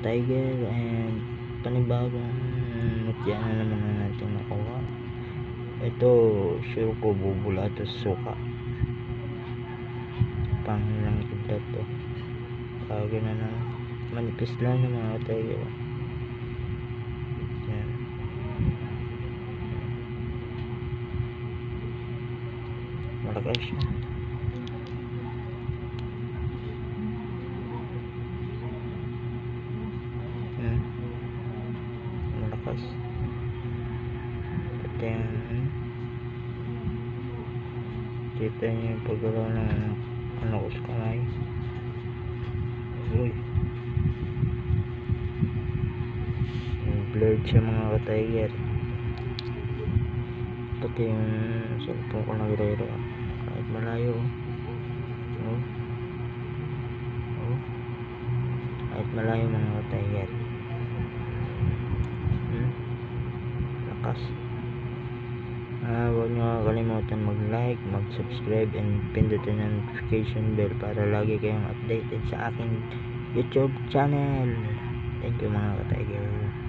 ka-tiger and panibagong mutya na naman na natin nakuha. Ito sure ko bubula to sa suka. Pang lang kidlat to. Kage na na manipis lang yung mga ka-tiger yan. Malakas Pati yung kita niyo yung paggalaw ng ano ko sa kamay. Uy. Blurred siya mga ka-tiger. Pati yung cellphone ko nagre-re. Kahit malayo. Oh. Oh. Kahit malayo mga ka-tiger. Lakas. Ah, huwag nyo kakalimutan mag-like, mag-subscribe, and pindutin ang notification bell para lagi kayong updated sa aking YouTube channel. Thank you mga ka-tiger.